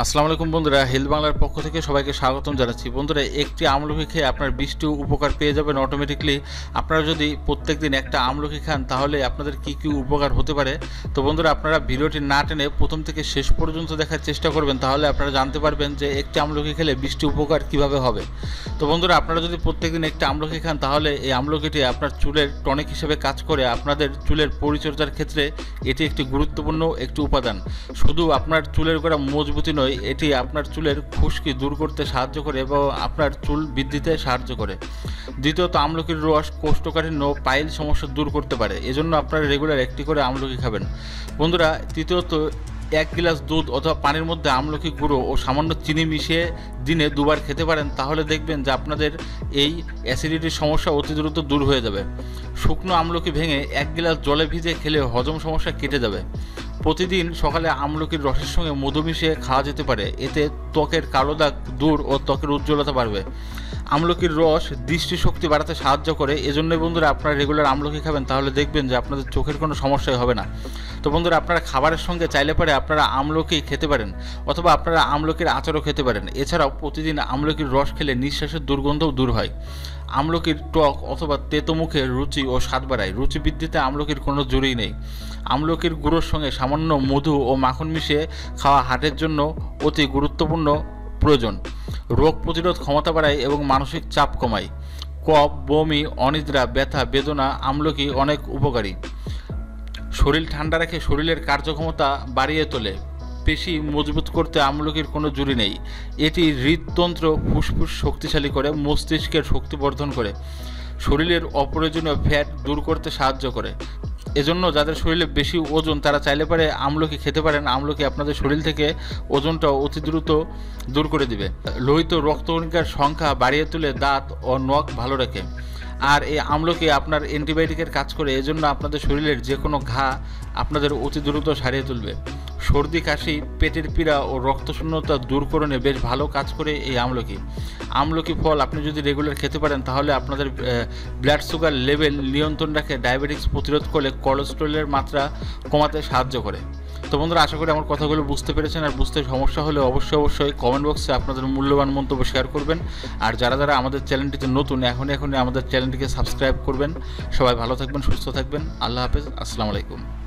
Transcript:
আসসালামু আলাইকুম বন্ধুরা হেলথ বাংলার পক্ষ থেকে সবাইকে স্বাগতম জানাচ্ছি। বন্ধুরা, একটি আমলকি খেয়ে আপনার বৃষ্টি উপকার পেয়ে যাবেন অটোমেটিকলি আপনারা যদি প্রত্যেক দিন একটা আমলকি খান, তাহলে আপনাদের কি কি উপকার হতে পারে? তো বন্ধুরা, আপনারা ভিডিওটি না টেনে প্রথম থেকে শেষ পর্যন্ত দেখার চেষ্টা করবেন, তাহলে আপনারা জানতে পারবেন যে একটি আমলকি খেলে বৃষ্টি উপকার কীভাবে হবে। তো বন্ধুরা, আপনারা যদি প্রত্যেক দিন একটা আমলকি খান, তাহলে এই আমলকিটি আপনার চুলের টনিক হিসেবে কাজ করে আপনাদের চুলের পরিচর্যার ক্ষেত্রে এটি একটি গুরুত্বপূর্ণ একটি উপাদান। শুধু আপনার চুলের গোড়া মজবুতি নয় এটি আপনার চুলের খুশকি দূর করতে সাহায্য করে এবং আপনার চুল বৃদ্ধিতে সাহায্য করে। দ্বিতীয়ত, আমলকির রস কোষ্ঠকাঠিন্য পাইল সমস্যা দূর করতে পারে। এজন্য আপনারা রেগুলার একটি করে আমলকি খাবেন। বন্ধুরা, তৃতীয়ত, এক গ্লাস দুধ অথবা পানির মধ্যে আমলকি গুঁড়ো ও সামান্য চিনি মিশিয়ে দিনে দুবার খেতে পারেন, তাহলে দেখবেন যে আপনাদের এই অ্যাসিডিটির সমস্যা অতি দ্রুত দূর হয়ে যাবে। শুকনো আমলকি ভেঙে এক গ্লাস জলে ভিজে খেলে হজম সমস্যা কেটে যাবে। প্রতিদিন সকালে আমলকির রসের সঙ্গে মধু মিশিয়ে খাওয়া যেতে পারে। এতে ত্বকের কালো দাগ দূর ও ত্বকের উজ্জ্বলতা বাড়বে। আমলকির রস দৃষ্টিশক্তি বাড়াতে সাহায্য করে। এজন্যই বন্ধুরা আপনারা রেগুলার আমলকি খাবেন, তাহলে দেখবেন যে আপনাদের চোখের কোনো সমস্যাই হবে না। তো বন্ধুরা, আপনারা খাবারের সঙ্গে চাইলে পারে আপনারা আমলকি খেতে পারেন, অথবা আপনারা আমলকির আচারও খেতে পারেন। এছাড়াও প্রতিদিন আমলকির রস খেলে নিঃশ্বাসের দুর্গন্ধও দূর হয়। আমলকির টক অথবা তেতো মুখের রুচি ও স্বাদ বাড়ায়। রুচি বৃদ্ধিতে আমলকির কোনো জুড়িই নেই। আমলকির গুঁড়োর সঙ্গে সামান্য মধু ও মাখন মিশিয়ে খাওয়া হার্টের জন্য অতি গুরুত্বপূর্ণ প্রয়োজন। রোগ প্রতিরোধ ক্ষমতা বাড়ায় এবং মানসিক চাপ কমায়। কফ, বমি, অনিদ্রা, ব্যথা, বেদনা, আমলকি অনেক উপকারী। শরীর ঠান্ডা রেখে শরীরের কার্যক্ষমতা বাড়িয়ে তোলে। পেশি মজবুত করতে আমলকির কোনো জুড়ি নেই। এটি হৃদতন্ত্র ফুসফুস শক্তিশালী করে, মস্তিষ্কের শক্তি বর্ধন করে। শরীরের অপ্রয়োজনীয় ফ্যাট দূর করতে সাহায্য করে। এজন্য যাদের শরীরে বেশি ওজন, তারা চাইলে পারে আমলকি খেতে পারেন। আমলকি আপনাদের শরীর থেকে ওজনটা অতি দ্রুত দূর করে দিবে। লোহিত রক্তকণিকার সংখ্যা বাড়িয়ে তুলে দাঁত ও নখ ভালো রাখে। আর এই আমলকি আপনার অ্যান্টিবায়োটিকের কাজ করে, এজন্য আপনাদের শরীরের যে কোনো ঘা আপনাদের অতি দ্রুত সারিয়ে তুলবে। সর্দি, কাশি, পেটের পীড়া ও রক্তশূন্যতা দূরকরণে বেশ ভালো কাজ করে এই আমলকি। আমলকি ফল আপনি যদি রেগুলার খেতে পারেন, তাহলে আপনাদের ব্লাড সুগার লেভেল নিয়ন্ত্রণ রাখে ডায়াবেটিক্স প্রতিরোধ করলে কোলেস্ট্রলের মাত্রা কমাতে সাহায্য করে। তো বন্ধুরা, আশা করি আমার কথাগুলো বুঝতে পেরেছেন। আর বুঝতে সমস্যা হলে অবশ্যই অবশ্যই কমেন্ট বক্সে আপনাদের মূল্যবান মন্তব্য শেয়ার করবেন। আর যারা যারা আমাদের চ্যানেলটিতে নতুন এখন এখনই আমাদের চ্যানেলটিকে সাবস্ক্রাইব করবেন। সবাই ভালো থাকবেন, সুস্থ থাকবেন। আল্লাহ হাফেজ, আসসালামু আলাইকুম।